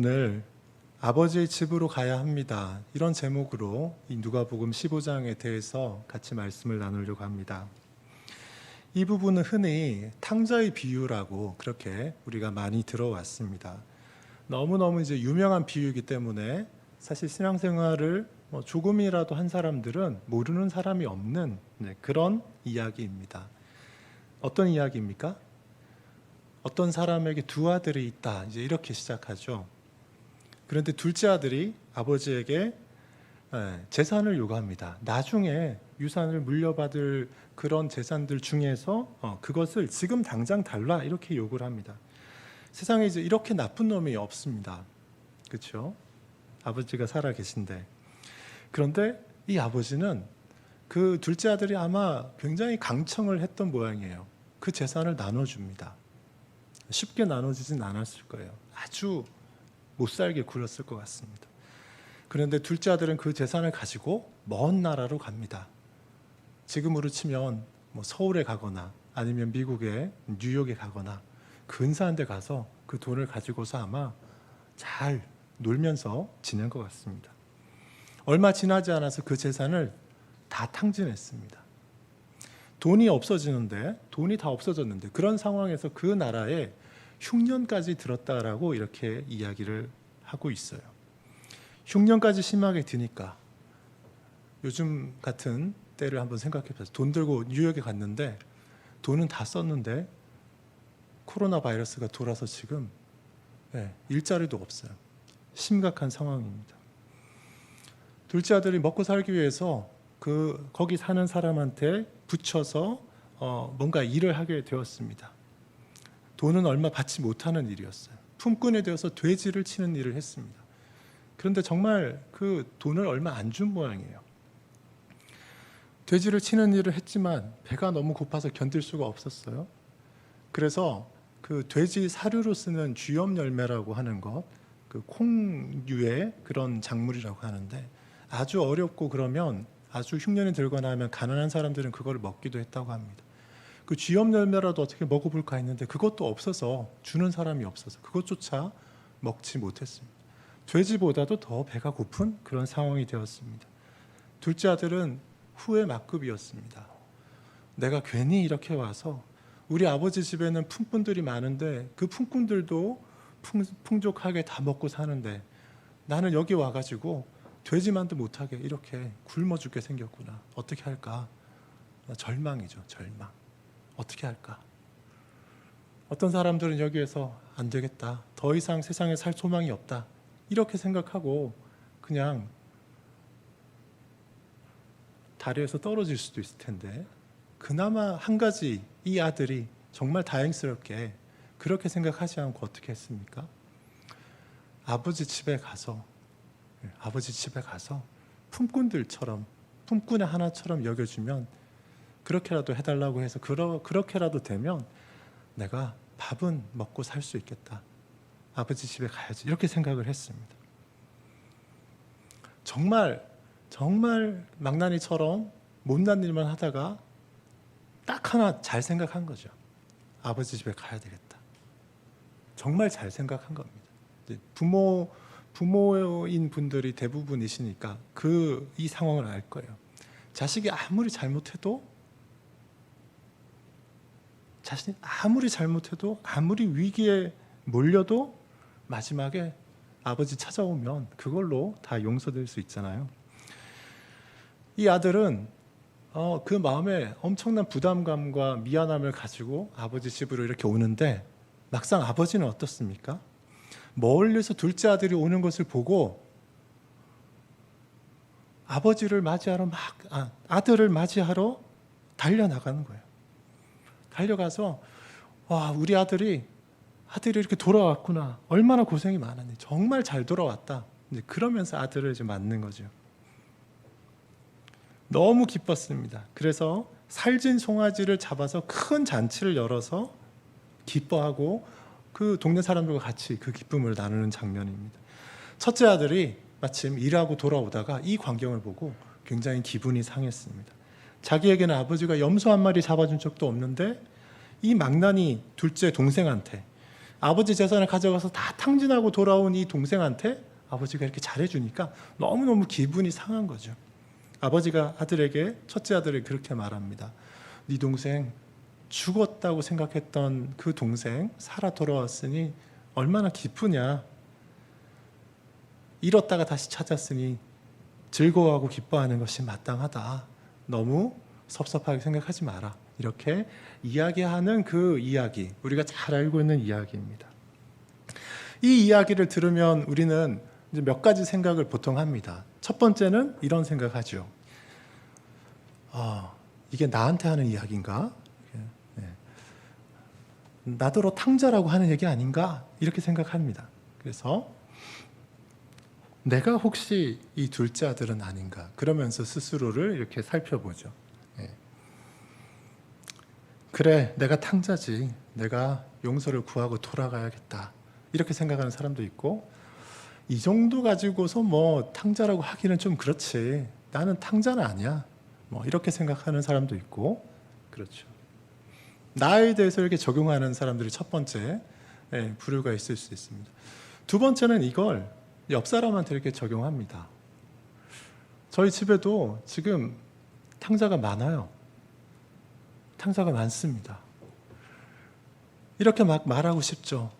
오늘 아버지의 집으로 가야 합니다. 이런 제목으로 이 누가복음 15장에 대해서 같이 말씀을 나누려고 합니다. 이 부분은 흔히 탕자의 비유라고 그렇게 우리가 많이 들어왔습니다. 너무너무 이제 유명한 비유이기 때문에 사실 신앙생활을 뭐 조금이라도 한 사람들은 모르는 사람이 없는 네, 그런 이야기입니다. 어떤 이야기입니까? 어떤 사람에게 두 아들이 있다. 이제 이렇게 시작하죠. 그런데 둘째 아들이 아버지에게 예, 재산을 요구합니다. 나중에 유산을 물려받을 그런 재산들 중에서 어, 그것을 지금 당장 달라 이렇게 요구를 합니다. 세상에 이제 이렇게 나쁜 놈이 없습니다. 그렇죠? 아버지가 살아 계신데 그런데 이 아버지는 그 둘째 아들이 아마 굉장히 강청을 했던 모양이에요. 그 재산을 나눠줍니다. 쉽게 나눠지진 않았을 거예요. 아주 못 살게 굴었을 것 같습니다. 그런데 둘째 아들은 그 재산을 가지고 먼 나라로 갑니다. 지금으로 치면 뭐 서울에 가거나 아니면 미국의 뉴욕에 가거나 근사한 데 가서 그 돈을 가지고서 아마 잘 놀면서 지낸 것 같습니다. 얼마 지나지 않아서 그 재산을 다 탕진했습니다. 돈이 없어지는데 돈이 다 없어졌는데 그런 상황에서 그 나라에 흉년까지 들었다라고 이렇게 이야기를 하고 있어요. 흉년까지 심하게 드니까 요즘 같은 때를 한번 생각해 보세요. 돈 들고 뉴욕에 갔는데 돈은 다 썼는데 코로나 바이러스가 돌아서 지금 예, 일자리도 없어요. 심각한 상황입니다. 둘째 아들이 먹고 살기 위해서 그 거기 사는 사람한테 붙여서 어, 뭔가 일을 하게 되었습니다. 돈은 얼마 받지 못하는 일이었어요. 품꾼이 되어서 돼지를 치는 일을 했습니다. 그런데 정말 그 돈을 얼마 안 준 모양이에요. 돼지를 치는 일을 했지만 배가 너무 고파서 견딜 수가 없었어요. 그래서 그 돼지 사료로 쓰는 쥐염 열매라고 하는 것, 그 콩류의 그런 작물이라고 하는데 아주 어렵고 그러면 아주 흉년이 들거나 하면 가난한 사람들은 그걸 먹기도 했다고 합니다. 그 쥐염 열매라도 어떻게 먹어볼까 했는데 그것도 없어서 주는 사람이 없어서 그것조차 먹지 못했습니다. 돼지보다도 더 배가 고픈 그런 상황이 되었습니다. 둘째 아들은 후회 막급이었습니다. 내가 괜히 이렇게 와서 우리 아버지 집에는 품꾼들이 많은데 그 품꾼들도 풍, 풍족하게 다 먹고 사는데 나는 여기 와가지고 돼지만도 못하게 이렇게 굶어 죽게 생겼구나. 어떻게 할까? 절망이죠, 절망. 어떻게 할까? 어떤 사람들은 여기에서 안 되겠다. 더 이상 세상에 살 소망이 없다. 이렇게 생각하고 그냥 다리에서 떨어질 수도 있을 텐데 그나마 한 가지 이 아들이 정말 다행스럽게 그렇게 생각하지 않고 어떻게 했습니까? 아버지 집에 가서 예, 아버지 집에 가서 품꾼들처럼 품꾼의 하나처럼 여겨주면 그렇게라도 해달라고 해서 그러, 그렇게라도 되면 내가 밥은 먹고 살 수 있겠다. 아버지 집에 가야지 이렇게 생각을 했습니다. 정말 정말 망나니처럼 못난 일만 하다가 딱 하나 잘 생각한 거죠. 아버지 집에 가야 되겠다. 정말 잘 생각한 겁니다. 부모 부모인 분들이 대부분이시니까 그 이 상황을 알 거예요. 자식이 아무리 잘못해도 자신이 아무리 잘못해도 아무리 위기에 몰려도 마지막에 아버지 찾아오면 그걸로 다 용서될 수 있잖아요. 이 아들은 어, 그 마음에 엄청난 부담감과 미안함을 가지고 아버지 집으로 이렇게 오는데 막상 아버지는 어떻습니까? 멀리서 둘째 아들이 오는 것을 보고 아버지를 맞이하러 막 아, 아들을 맞이하러 달려 나가는 거예요. 달려가서 와 우리 아들이 아들이 이렇게 돌아왔구나 얼마나 고생이 많았니 정말 잘 돌아왔다. 이제 그러면서 아들을 이제 맞는 거죠. 너무 기뻤습니다. 그래서 살진 송아지를 잡아서 큰 잔치를 열어서 기뻐하고 그 동네 사람들과 같이 그 기쁨을 나누는 장면입니다. 첫째 아들이 마침 일하고 돌아오다가 이 광경을 보고 굉장히 기분이 상했습니다. 자기에게는 아버지가 염소 한 마리 잡아준 적도 없는데 이 망나니 둘째 동생한테 아버지 재산을 가져가서 다 탕진하고 돌아온 이 동생한테 아버지가 이렇게 잘해주니까 너무너무 기분이 상한 거죠. 아버지가 아들에게 첫째 아들에게 그렇게 말합니다. 네 동생 죽었다고 생각했던 그 동생 살아 돌아왔으니 얼마나 기쁘냐. 잃었다가 다시 찾았으니 즐거워하고 기뻐하는 것이 마땅하다. 너무 섭섭하게 생각하지 마라. 이렇게 이야기하는 그 이야기, 우리가 잘 알고 있는 이야기입니다. 이 이야기를 들으면 우리는 몇 가지 생각을 보통 합니다. 첫 번째는 이런 생각하죠. 아, 이게 나한테 하는 이야기인가? 네. 나더러 탕자라고 하는 얘기 아닌가? 이렇게 생각합니다. 그래서 내가 혹시 이 둘째 아들은 아닌가? 그러면서 스스로를 이렇게 살펴보죠. 예. 그래, 내가 탕자지. 내가 용서를 구하고 돌아가야겠다. 이렇게 생각하는 사람도 있고, 이 정도 가지고서 뭐 탕자라고 하기는 좀 그렇지. 나는 탕자는 아니야. 뭐 이렇게 생각하는 사람도 있고, 그렇죠. 나에 대해서 이렇게 적용하는 사람들이 첫 번째 예, 부류가 있을 수 있습니다. 두 번째는 이걸 옆 사람한테 이렇게 적용합니다. 저희 집에도 지금 탕자가 많아요. 탕자가 많습니다. 이렇게 막 말하고 싶죠.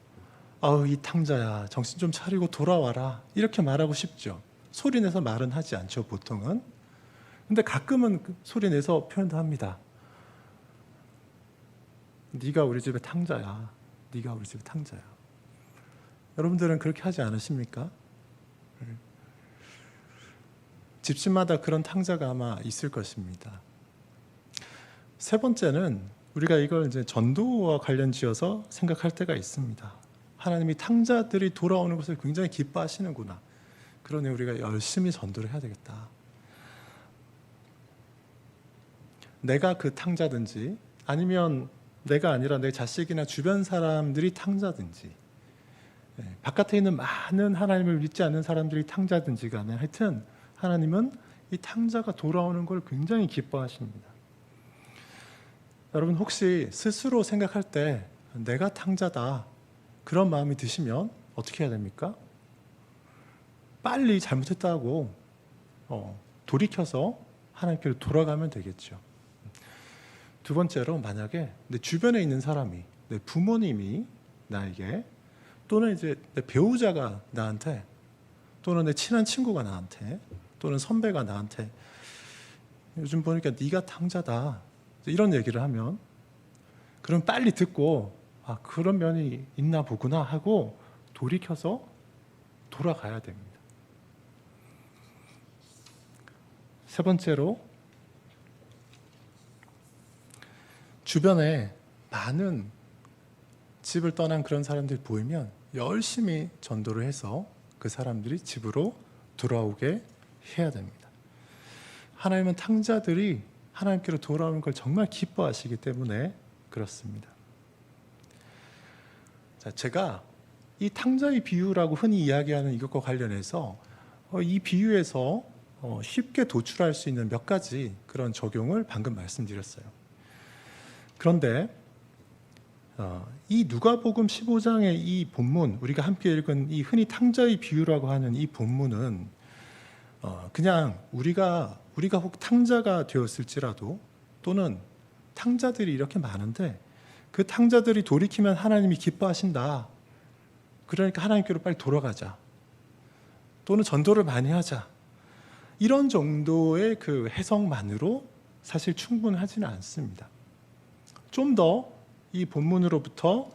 아우 이 탕자야 정신 좀 차리고 돌아와라 이렇게 말하고 싶죠. 소리 내서 말은 하지 않죠 보통은. 근데 가끔은 그 소리 내서 표현도 합니다. 네가 우리 집의 탕자야. 네가 우리 집의 탕자야. 여러분들은 그렇게 하지 않으십니까? 집집마다 그런 탕자가 아마 있을 것입니다. 세 번째는 우리가 이걸 이제 전도와 관련 지어서 생각할 때가 있습니다. 하나님이 탕자들이 돌아오는 것을 굉장히 기뻐하시는구나. 그러니 우리가 열심히 전도를 해야 되겠다. 내가 그 탕자든지 아니면 내가 아니라 내 자식이나 주변 사람들이 탕자든지 예, 바깥에 있는 많은 하나님을 믿지 않는 사람들이 탕자든지 간에 하여튼 하나님은 이 탕자가 돌아오는 걸 굉장히 기뻐하십니다. 여러분 혹시 스스로 생각할 때 내가 탕자다 그런 마음이 드시면 어떻게 해야 됩니까? 빨리 잘못했다고 어, 돌이켜서 하나님께로 돌아가면 되겠죠. 두 번째로 만약에 내 주변에 있는 사람이 내 부모님이 나에게 또는 이제 내 배우자가 나한테 또는 내 친한 친구가 나한테 또는 선배가 나한테 요즘 보니까 네가 탕자다 이런 얘기를 하면 그럼 빨리 듣고 아 그런 면이 있나 보구나 하고 돌이켜서 돌아가야 됩니다. 세 번째로 주변에 많은 집을 떠난 그런 사람들이 보이면 열심히 전도를 해서 그 사람들이 집으로 돌아오게 해야 됩니다. 하나님은 탕자들이 하나님께로 돌아오는 걸 정말 기뻐하시기 때문에 그렇습니다. 자, 제가 이 탕자의 비유라고 흔히 이야기하는 이것과 관련해서 어, 이 비유에서 어, 쉽게 도출할 수 있는 몇 가지 그런 적용을 방금 말씀드렸어요. 그런데 어, 이 누가복음 15장의 이 본문 우리가 함께 읽은 이 흔히 탕자의 비유라고 하는 이 본문은 어, 그냥 우리가 우리가 혹 탕자가 되었을지라도 또는 탕자들이 이렇게 많은데 그 탕자들이 돌이키면 하나님이 기뻐하신다. 그러니까 하나님께로 빨리 돌아가자. 또는 전도를 많이 하자. 이런 정도의 그 해석만으로 사실 충분하지는 않습니다. 좀 더 이 본문으로부터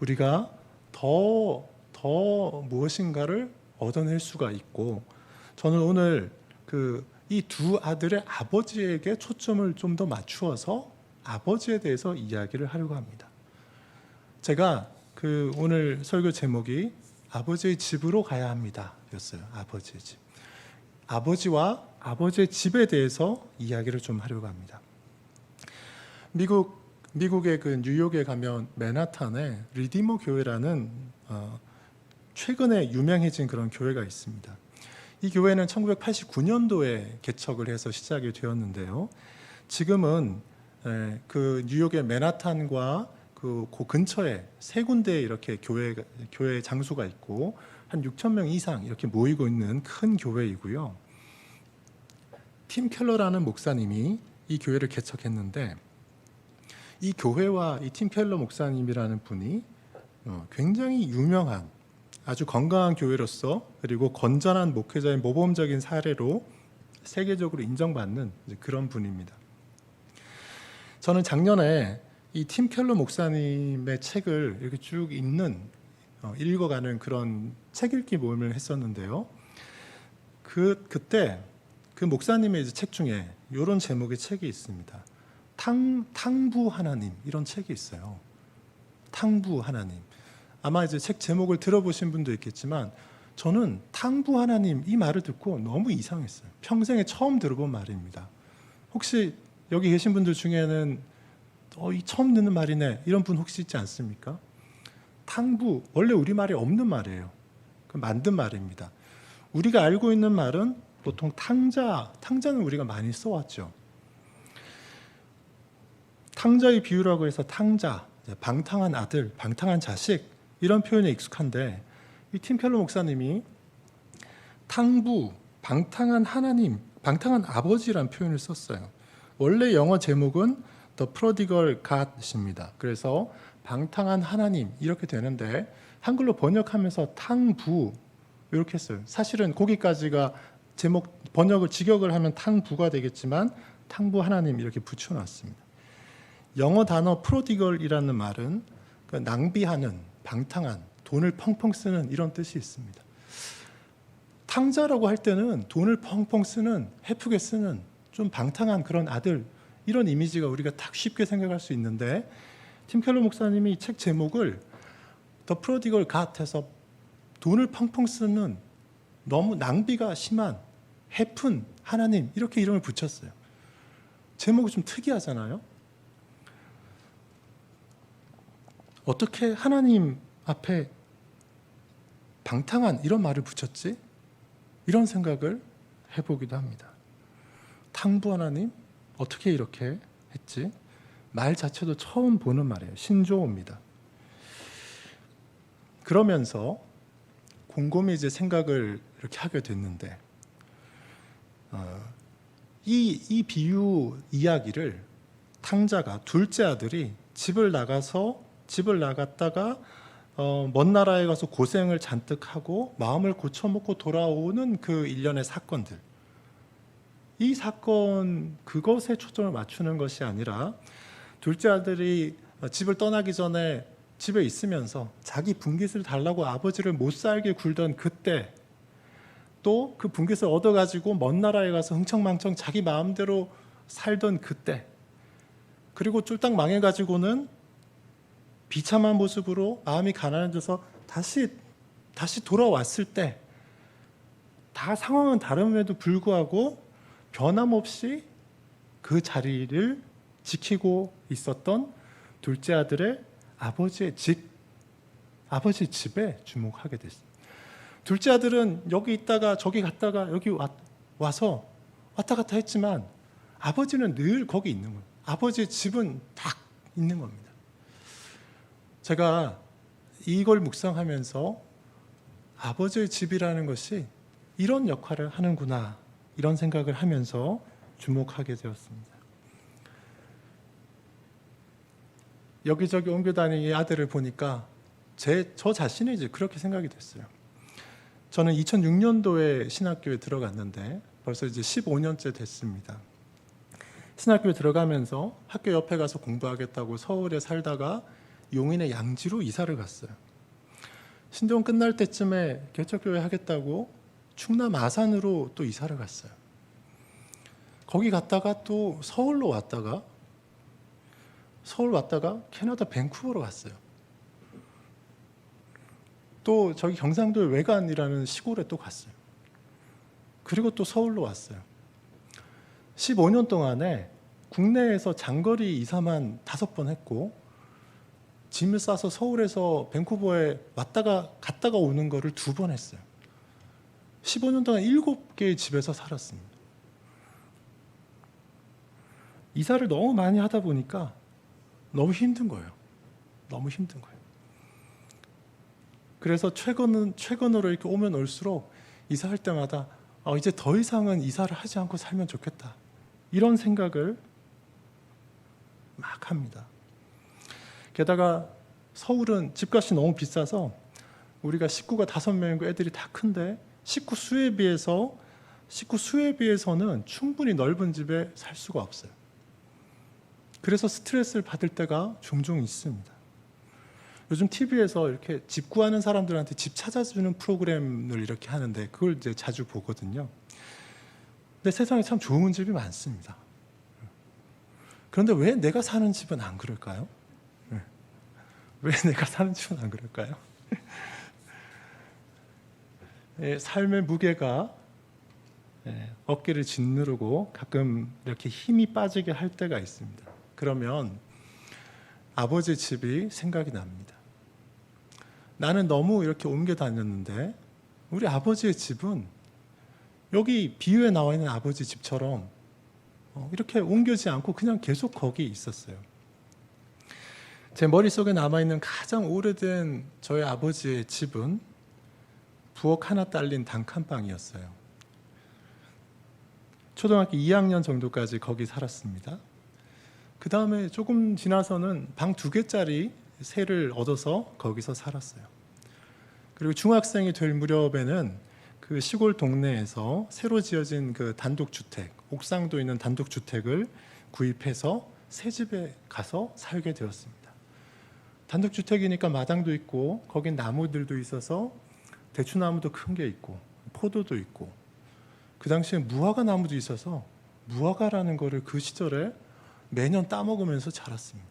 우리가 더, 더 무엇인가를 얻어낼 수가 있고 저는 오늘 그 이 두 아들의 아버지에게 초점을 좀 더 맞추어서 아버지에 대해서 이야기를 하려고 합니다. 제가 그 오늘 설교 제목이 아버지의 집으로 가야 합니다였어요. 아버지의 집. 아버지와 아버지의 집에 대해서 이야기를 좀 하려고 합니다. 미국 미국의 그 뉴욕에 가면 맨하탄에 리디머 교회라는 어, 최근에 유명해진 그런 교회가 있습니다. 이 교회는 1989년도에 개척을 해서 시작이 되었는데요. 지금은 에, 그 뉴욕의 맨하탄과 그 그, 그 근처에 세 군데 이렇게 교회 교회 장소가 있고 한 6천 명 이상 이렇게 모이고 있는 큰 교회이고요. 팀 켈러라는 목사님이 이 교회를 개척했는데 이 교회와 이 팀 켈러 목사님이라는 분이 어, 굉장히 유명한 아주 건강한 교회로서 그리고 건전한 목회자의 모범적인 사례로 세계적으로 인정받는 그런 분입니다. 저는 작년에 이 팀 켈러 목사님의 책을 이렇게 쭉 읽는 어, 읽어가는 그런 책 읽기 모임을 했었는데요. 그 그때 그 목사님의 책 중에 이런 제목의 책이 있습니다. 탕 탕부 하나님 이런 책이 있어요. 탕부 하나님. 아마 이제 책 제목을 들어보신 분도 있겠지만 저는 탕부 하나님 이 말을 듣고 너무 이상했어요. 평생에 처음 들어본 말입니다. 혹시 여기 계신 분들 중에는 어, 이 처음 듣는 말이네 이런 분 혹시 있지 않습니까? 탕부 원래 우리 말에 없는 말이에요. 그 만든 말입니다. 우리가 알고 있는 말은 보통 탕자, 탕자는 우리가 많이 써왔죠. 탕자의 비유라고 해서 탕자, 방탕한 아들, 방탕한 자식 이런 표현에 익숙한데 이 팀켈러 목사님이 탕부, 방탕한 하나님, 방탕한 아버지란 표현을 썼어요. 원래 영어 제목은 The Prodigal God입니다. 그래서 방탕한 하나님 이렇게 되는데 한글로 번역하면서 탕부 이렇게 했어요. 사실은 거기까지가 제목 번역을 직역을 하면 탕부가 되겠지만 탕부 하나님 이렇게 붙여놨습니다. 영어 단어 프로디걸이라는 말은 그 낭비하는, 방탕한, 돈을 펑펑 쓰는 이런 뜻이 있습니다. 탕자라고 할 때는 돈을 펑펑 쓰는, 헤프게 쓰는 좀 방탕한 그런 아들 이런 이미지가 우리가 딱 쉽게 생각할 수 있는데 팀 켈러 목사님이 책 제목을 더 프로디걸 갓해서 돈을 펑펑 쓰는 너무 낭비가 심한 해픈 하나님 이렇게 이름을 붙였어요. 제목이 좀 특이하잖아요. 어떻게 하나님 앞에 방탕한 이런 말을 붙였지? 이런 생각을 해보기도 합니다. 탕부 하나님 어떻게 이렇게 했지? 말 자체도 처음 보는 말이에요. 신조어입니다. 그러면서 곰곰이 이제 생각을 이렇게 하게 됐는데 어, 이, 이 비유 이야기를 탕자가 둘째 아들이 집을 나가서 집을 나갔다가 어, 먼 나라에 가서 고생을 잔뜩 하고 마음을 고쳐먹고 돌아오는 그 일련의 사건들. 이 사건 그것에 초점을 맞추는 것이 아니라 둘째 아들이 집을 떠나기 전에 집에 있으면서 자기 분깃을 달라고 아버지를 못 살게 굴던 그때 또 그 분깃을 얻어가지고 먼 나라에 가서 흥청망청 자기 마음대로 살던 그때 그리고 쫄딱 망해가지고는 비참한 모습으로 마음이 가난해져서 다시 다시 돌아왔을 때 다 상황은 다름에도 불구하고 변함없이 그 자리를 지키고 있었던 둘째 아들의 아버지의 집, 아버지 집에 주목하게 됐습니다. 둘째 아들은 여기 있다가 저기 갔다가 여기 와, 와서 왔다 갔다 했지만 아버지는 늘 거기 있는 거예요. 아버지의 집은 딱 있는 겁니다. 제가 이걸 묵상하면서 아버지의 집이라는 것이 이런 역할을 하는구나 이런 생각을 하면서 주목하게 되었습니다. 여기저기 옮겨 다니는 아들을 보니까 제, 저 자신이 이제 그렇게 생각이 됐어요. 저는 2006년도에 신학교에 들어갔는데 벌써 이제 15년째 됐습니다. 신학교에 들어가면서 학교 옆에 가서 공부하겠다고 서울에 살다가 용인의 양지로 이사를 갔어요. 신종 끝날 때쯤에 개척교회 하겠다고 충남 아산으로 또 이사를 갔어요. 거기 갔다가 또 서울로 왔다가 서울 왔다가 캐나다 밴쿠버로 갔어요. 또 저기 경상도 외관이라는 시골에 또 갔어요. 그리고 또 서울로 왔어요. 15년 동안에 국내에서 장거리 이사만 다섯 번 했고 짐을 싸서 서울에서 밴쿠버에 왔다가 갔다가 오는 거를 두 번 했어요. 15년 동안 일곱 개의 집에서 살았습니다. 이사를 너무 많이 하다 보니까 너무 힘든 거예요. 너무 힘든 거예요. 그래서 최근은 최근으로 이렇게 오면 올수록 이사할 때마다 어, 이제 더 이상은 이사를 하지 않고 살면 좋겠다. 이런 생각을 막 합니다. 게다가 서울은 집값이 너무 비싸서 우리가 식구가 다섯 명이고 애들이 다 큰데 식구 수에 비해서 식구 수에 비해서는 충분히 넓은 집에 살 수가 없어요. 그래서 스트레스를 받을 때가 종종 있습니다. 요즘 TV에서 이렇게 집 구하는 사람들한테 집 찾아주는 프로그램을 이렇게 하는데 그걸 이제 자주 보거든요. 근데 세상에 참 좋은 집이 많습니다. 그런데 왜 내가 사는 집은 안 그럴까요? 네. 왜 내가 사는 집은 안 그럴까요? 예, 삶의 무게가 예, 어깨를 짓누르고 가끔 이렇게 힘이 빠지게 할 때가 있습니다. 그러면 아버지 집이 생각이 납니다. 나는 너무 이렇게 옮겨 다녔는데 우리 아버지의 집은 여기 비유에 나와 있는 아버지 집처럼 어, 이렇게 옮겨지 않고 그냥 계속 거기 있었어요. 제 머릿속에 남아있는 가장 오래된 저희 아버지의 집은 부엌 하나 딸린 단칸방이었어요. 초등학교 2학년 정도까지 거기 살았습니다. 그 다음에 조금 지나서는 방 두 개짜리 새를 얻어서 거기서 살았어요. 그리고 중학생이 될 무렵에는 그 시골 동네에서 새로 지어진 그 단독 주택, 옥상도 있는 단독 주택을 구입해서 새 집에 가서 살게 되었습니다. 단독 주택이니까 마당도 있고 거긴 나무들도 있어서 대추나무도 큰 게 있고 포도도 있고 그 당시에 무화과 나무도 있어서 무화과라는 거를 그 시절에 매년 따먹으면서 자랐습니다.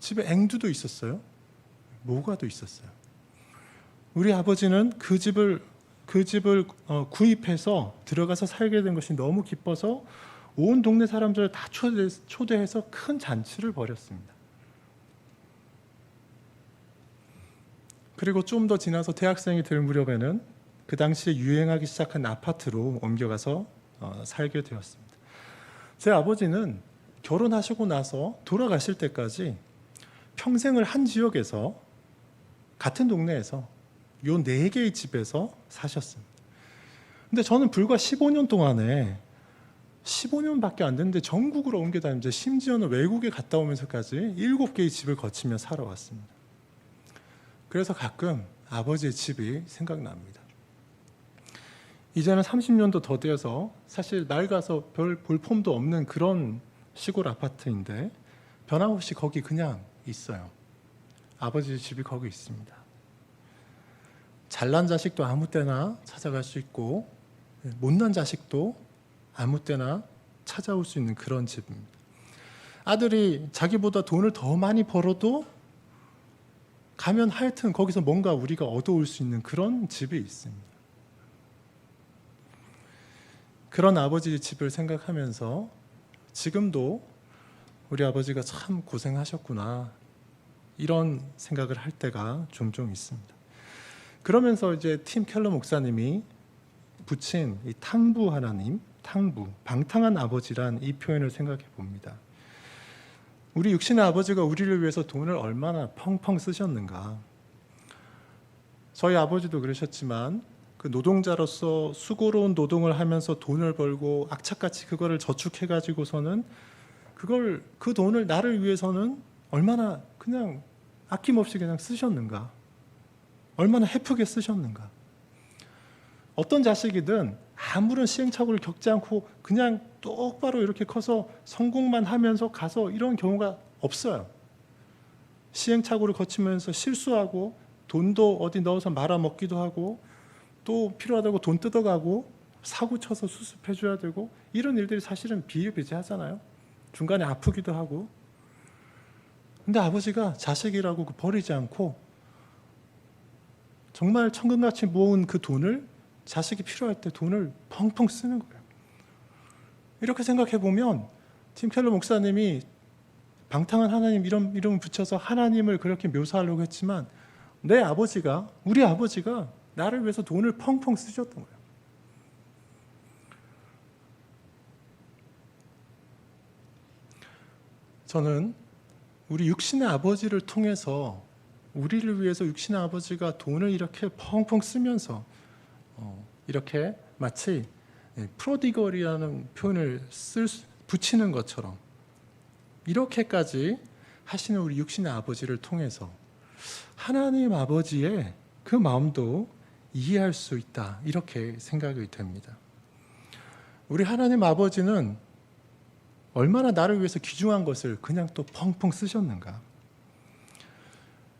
집에 앵두도 있었어요. 모가도 있었어요. 우리 아버지는 그 집을 그 집을 어, 구입해서 들어가서 살게 된 것이 너무 기뻐서 온 동네 사람들을 다 초대, 초대해서 큰 잔치를 벌였습니다. 그리고 좀 더 지나서 대학생이 될 무렵에는 그 당시에 유행하기 시작한 아파트로 옮겨가서 어, 살게 되었습니다. 제 아버지는 결혼하시고 나서 돌아가실 때까지 평생을 한 지역에서 같은 동네에서 요 네 개의 집에서 사셨습니다. 근데 저는 불과 15년 동안에 15년밖에 안 됐는데 전국으로 옮겨 다니면서 심지어는 외국에 갔다 오면서까지 일곱 개의 집을 거치며 살아왔습니다. 그래서 가끔 아버지의 집이 생각납니다. 이제는 30년도 더 되어서 사실 낡아서 별 볼품도 없는 그런 시골 아파트인데 변함없이 거기 그냥 있어요. 아버지 집이 거기 있습니다. 잘난 자식도 아무 때나 찾아갈 수 있고 못난 자식도 아무 때나 찾아올 수 있는 그런 집입니다. 아들이 자기보다 돈을 더 많이 벌어도 가면 하여튼 거기서 뭔가 우리가 얻어올 수 있는 그런 집이 있습니다. 그런 아버지 집을 생각하면서 지금도 우리 아버지가 참 고생하셨구나 이런 생각을 할 때가 종종 있습니다. 그러면서 이제 팀 켈러 목사님이 붙인 이 탕부 하나님, 탕부, 방탕한 아버지란 이 표현을 생각해 봅니다. 우리 육신의 아버지가 우리를 위해서 돈을 얼마나 펑펑 쓰셨는가. 저희 아버지도 그러셨지만 그 노동자로서 수고로운 노동을 하면서 돈을 벌고 악착같이 그거를 저축해 가지고서는 그걸 그 돈을 나를 위해서는 얼마나 그냥 아낌없이 그냥 쓰셨는가. 얼마나 헤프게 쓰셨는가. 어떤 자식이든 아무런 시행착오를 겪지 않고 그냥 똑바로 이렇게 커서 성공만 하면서 가서 이런 경우가 없어요. 시행착오를 거치면서 실수하고 돈도 어디 넣어서 말아먹기도 하고 또 필요하다고 돈 뜯어가고 사고 쳐서 수습해줘야 되고 이런 일들이 사실은 비일비재하잖아요. 중간에 아프기도 하고. 근데 아버지가 자식이라고 그 버리지 않고 정말 천금같이 모은 그 돈을 자식이 필요할 때 돈을 펑펑 쓰는 거예요. 이렇게 생각해 보면 팀 켈러 목사님이 방탕한 하나님 이런 이름을 붙여서 하나님을 그렇게 묘사하려고 했지만 내 아버지가 우리 아버지가 나를 위해서 돈을 펑펑 쓰셨던 거예요. 저는 우리 육신의 아버지를 통해서 우리를 위해서 육신의 아버지가 돈을 이렇게 펑펑 쓰면서 어, 이렇게 마치 예, 프로디걸이라는 표현을 쓸 수- 붙이는 것처럼 이렇게까지 하시는 우리 육신의 아버지를 통해서 하나님 아버지의 그 마음도 이해할 수 있다 이렇게 생각이 됩니다. 우리 하나님 아버지는 얼마나 나를 위해서 귀중한 것을 그냥 또 펑펑 쓰셨는가?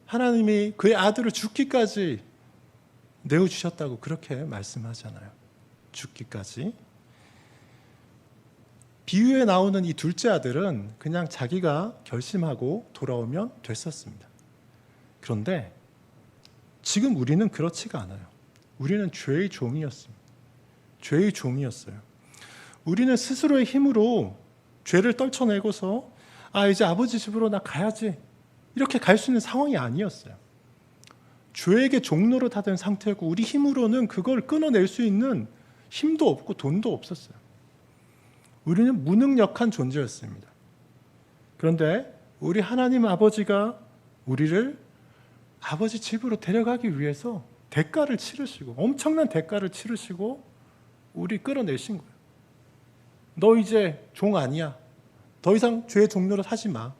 하나님이 그의 아들을 죽기까지 내어 주셨다고 그렇게 말씀하잖아요. 죽기까지. 비유에 나오는 이 둘째 아들은 그냥 자기가 결심하고 돌아오면 됐었습니다. 그런데 지금 우리는 그렇지가 않아요. 우리는 죄의 종이었습니다. 죄의 종이었어요. 우리는 스스로의 힘으로 죄를 떨쳐내고서 아 이제 아버지 집으로 나 가야지 이렇게 갈 수 있는 상황이 아니었어요. 죄에게 종로로 다된 상태고 우리 힘으로는 그걸 끊어낼 수 있는 힘도 없고 돈도 없었어요. 우리는 무능력한 존재였습니다. 그런데 우리 하나님 아버지가 우리를 아버지 집으로 데려가기 위해서 대가를 치르시고 엄청난 대가를 치르시고 우리 끌어내신 거예요. 너 이제 종 아니야. 더 이상 죄의 종로로 사지 마.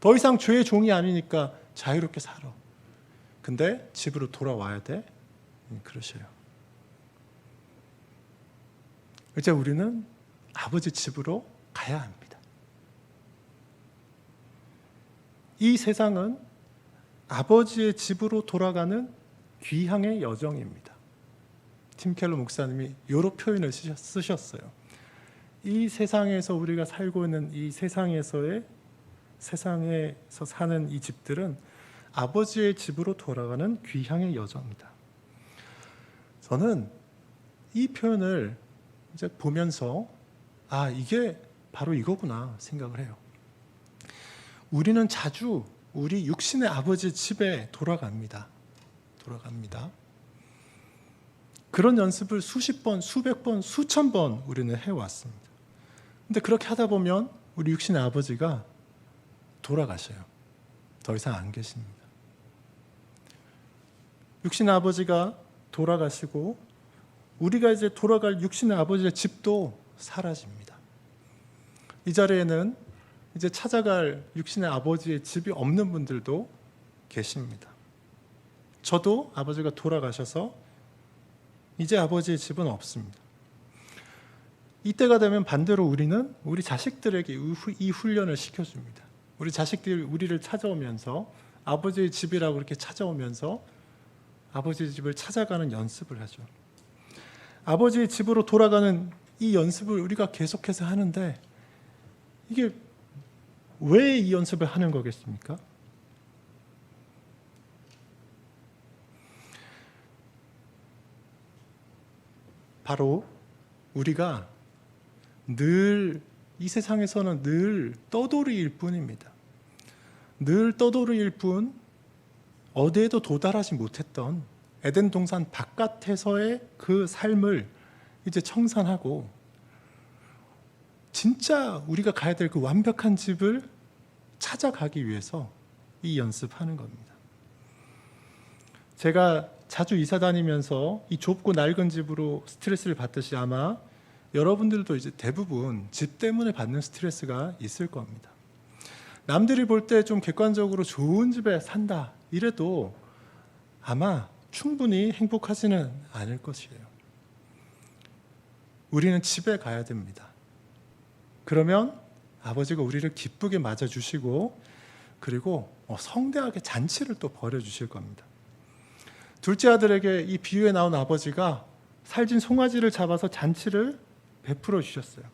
더 이상 죄의 종이 아니니까 자유롭게 살아. 근데 집으로 돌아와야 돼. 음, 그러셔요. 이제 우리는 아버지 집으로 가야 합니다. 이 세상은 아버지의 집으로 돌아가는 귀향의 여정입니다. 팀켈러 목사님이 여러 표현을 쓰셨- 쓰셨어요. 이 세상에서 우리가 살고 있는 이 세상에서의 세상에서 사는 이 집들은 아버지의 집으로 돌아가는 귀향의 여정이다. 저는 이 표현을 이제 보면서 아 이게 바로 이거구나 생각을 해요. 우리는 자주 우리 육신의 아버지 집에 돌아갑니다. 돌아갑니다. 그런 연습을 수십 번, 수백 번, 수천 번 우리는 해왔습니다. 근데 그렇게 하다 보면 우리 육신의 아버지가 돌아가셔요. 더 이상 안 계십니다. 육신의 아버지가 돌아가시고 우리가 이제 돌아갈 육신의 아버지의 집도 사라집니다. 이 자리에는 이제 찾아갈 육신의 아버지의 집이 없는 분들도 계십니다. 저도 아버지가 돌아가셔서 이제 아버지의 집은 없습니다. 이때가 되면 반대로 우리는 우리 자식들에게 이 훈련을 시켜줍니다. 우리 자식들이 우리를 찾아오면서 아버지의 집이라고 이렇게 찾아오면서 아버지의 집을 찾아가는 연습을 하죠. 아버지의 집으로 돌아가는 이 연습을 우리가 계속해서 하는데 이게 왜 이 연습을 하는 거겠습니까? 바로 우리가 늘 이 세상에서는 늘 떠돌이일 뿐입니다. 늘 떠돌이일 뿐 어디에도 도달하지 못했던 에덴 동산 바깥에서의 그 삶을 이제 청산하고 진짜 우리가 가야 될 그 완벽한 집을 찾아가기 위해서 이 연습하는 겁니다. 제가 자주 이사 다니면서 이 좁고 낡은 집으로 스트레스를 받듯이 아마 여러분들도 이제 대부분 집 때문에 받는 스트레스가 있을 겁니다. 남들이 볼 때 좀 객관적으로 좋은 집에 산다 이래도 아마 충분히 행복하지는 않을 것이에요. 우리는 집에 가야 됩니다. 그러면 아버지가 우리를 기쁘게 맞아주시고 그리고 어, 성대하게 잔치를 또 벌여주실 겁니다. 둘째 아들에게 이 비유에 나온 아버지가 살진 송아지를 잡아서 잔치를 베풀어 주셨어요.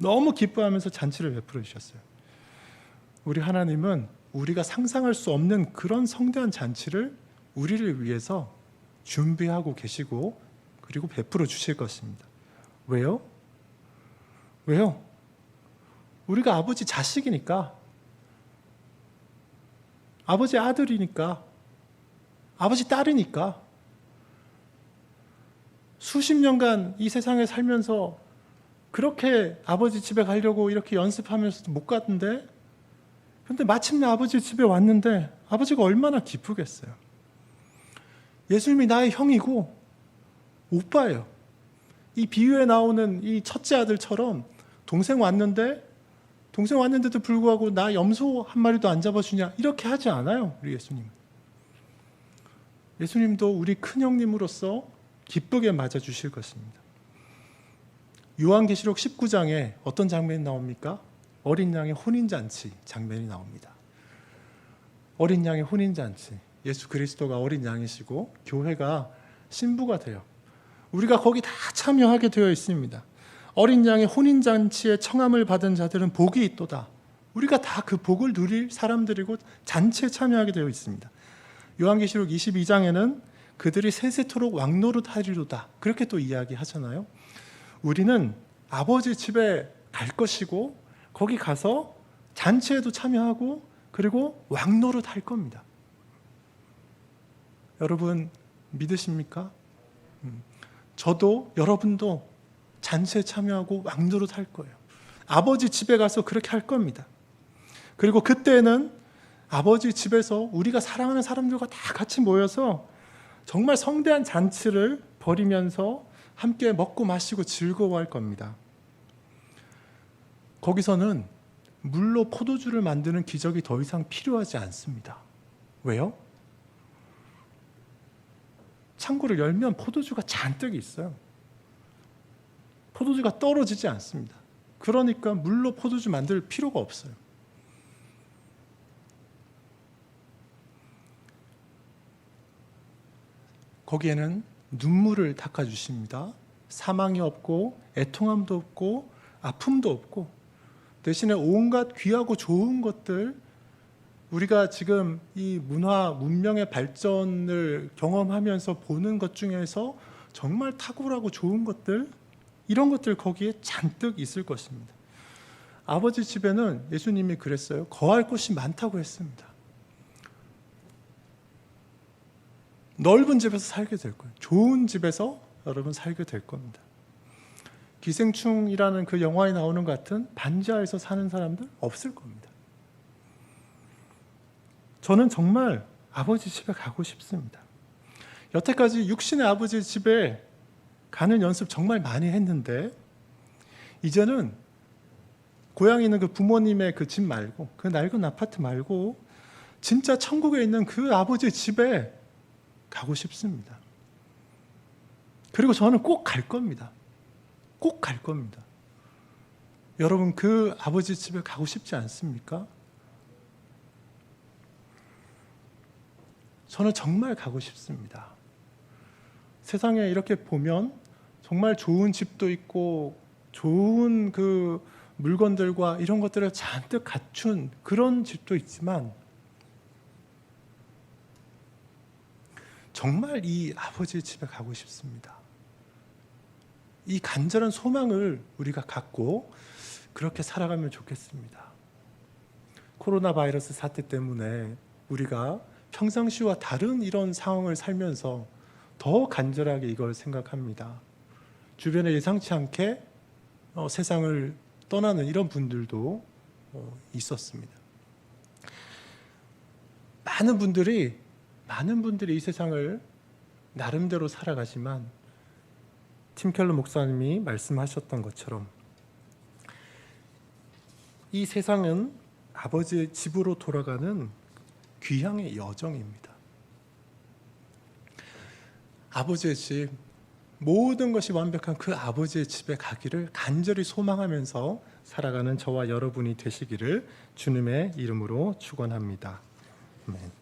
너무 기뻐하면서 잔치를 베풀어 주셨어요. 우리 하나님은 우리가 상상할 수 없는 그런 성대한 잔치를 우리를 위해서 준비하고 계시고 그리고 베풀어 주실 것입니다. 왜요? 왜요? 우리가 아버지 자식이니까 아버지 아들이니까 아버지 딸이니까 수십 년간 이 세상에 살면서 그렇게 아버지 집에 가려고 이렇게 연습하면서도 못 갔는데 근데 마침내 아버지 집에 왔는데 아버지가 얼마나 기쁘겠어요. 예수님이 나의 형이고 오빠예요. 이 비유에 나오는 이 첫째 아들처럼 동생 왔는데 동생 왔는데도 불구하고 나 염소 한 마리도 안 잡아주냐 이렇게 하지 않아요 우리 예수님. 예수님도 우리 큰 형님으로서 기쁘게 맞아 주실 것입니다. 요한계시록 19장에 어떤 장면이 나옵니까? 어린 양의 혼인 잔치 장면이 나옵니다. 어린 양의 혼인 잔치. 예수 그리스도가 어린 양이시고 교회가 신부가 돼요. 우리가 거기 다 참여하게 되어 있습니다. 어린 양의 혼인 잔치에 청함을 받은 자들은 복이 있도다. 우리가 다 그 복을 누릴 사람들이고 잔치에 참여하게 되어 있습니다. 요한계시록 22장에는 그들이 세세토록 왕노릇하리로다. 그렇게 또 이야기하잖아요. 우리는 아버지 집에 갈 것이고 거기 가서 잔치에도 참여하고 그리고 왕노릇 할 겁니다. 여러분 믿으십니까? 음, 저도 여러분도 잔치에 참여하고 왕노릇 할 거예요. 아버지 집에 가서 그렇게 할 겁니다. 그리고 그때는 아버지 집에서 우리가 사랑하는 사람들과 다 같이 모여서 정말 성대한 잔치를 벌이면서 함께 먹고 마시고 즐거워할 겁니다. 거기서는 물로 포도주를 만드는 기적이 더 이상 필요하지 않습니다. 왜요? 창고를 열면 포도주가 잔뜩 있어요. 포도주가 떨어지지 않습니다. 그러니까 물로 포도주 만들 필요가 없어요. 거기에는 눈물을 닦아 주십니다. 사망이 없고 애통함도 없고 아픔도 없고 대신에 온갖 귀하고 좋은 것들 우리가 지금 이 문화 문명의 발전을 경험하면서 보는 것 중에서 정말 탁월하고 좋은 것들 이런 것들 거기에 잔뜩 있을 것입니다. 아버지 집에는 예수님이 그랬어요. 거할 곳이 많다고 했습니다. 넓은 집에서 살게 될 거예요. 좋은 집에서 여러분 살게 될 겁니다. 기생충이라는 그 영화에 나오는 것 같은 반지하에서 사는 사람들 없을 겁니다. 저는 정말 아버지 집에 가고 싶습니다. 여태까지 육신의 아버지 집에 가는 연습 정말 많이 했는데 이제는 고향에 있는 그 부모님의 그 집 말고 그 낡은 아파트 말고 진짜 천국에 있는 그 아버지 집에 가고 싶습니다. 그리고 저는 꼭 갈 겁니다. 꼭 갈 겁니다. 여러분 그 아버지 집에 가고 싶지 않습니까? 저는 정말 가고 싶습니다. 세상에 이렇게 보면 정말 좋은 집도 있고 좋은 그 물건들과 이런 것들을 잔뜩 갖춘 그런 집도 있지만 정말 이 아버지의 집에 가고 싶습니다. 이 간절한 소망을 우리가 갖고 그렇게 살아가면 좋겠습니다. 코로나 바이러스 사태 때문에 우리가 평상시와 다른 이런 상황을 살면서 더 간절하게 이걸 생각합니다. 주변에 예상치 않게 어, 세상을 떠나는 이런 분들도 어, 있었습니다. 많은 분들이 많은 분들이 이 세상을 나름대로 살아가지만 팀켈러 목사님이 말씀하셨던 것처럼 이 세상은 아버지의 집으로 돌아가는 귀향의 여정입니다. 아버지의 집, 모든 것이 완벽한 그 아버지의 집에 가기를 간절히 소망하면서 살아가는 저와 여러분이 되시기를 주님의 이름으로 축원합니다. 아멘.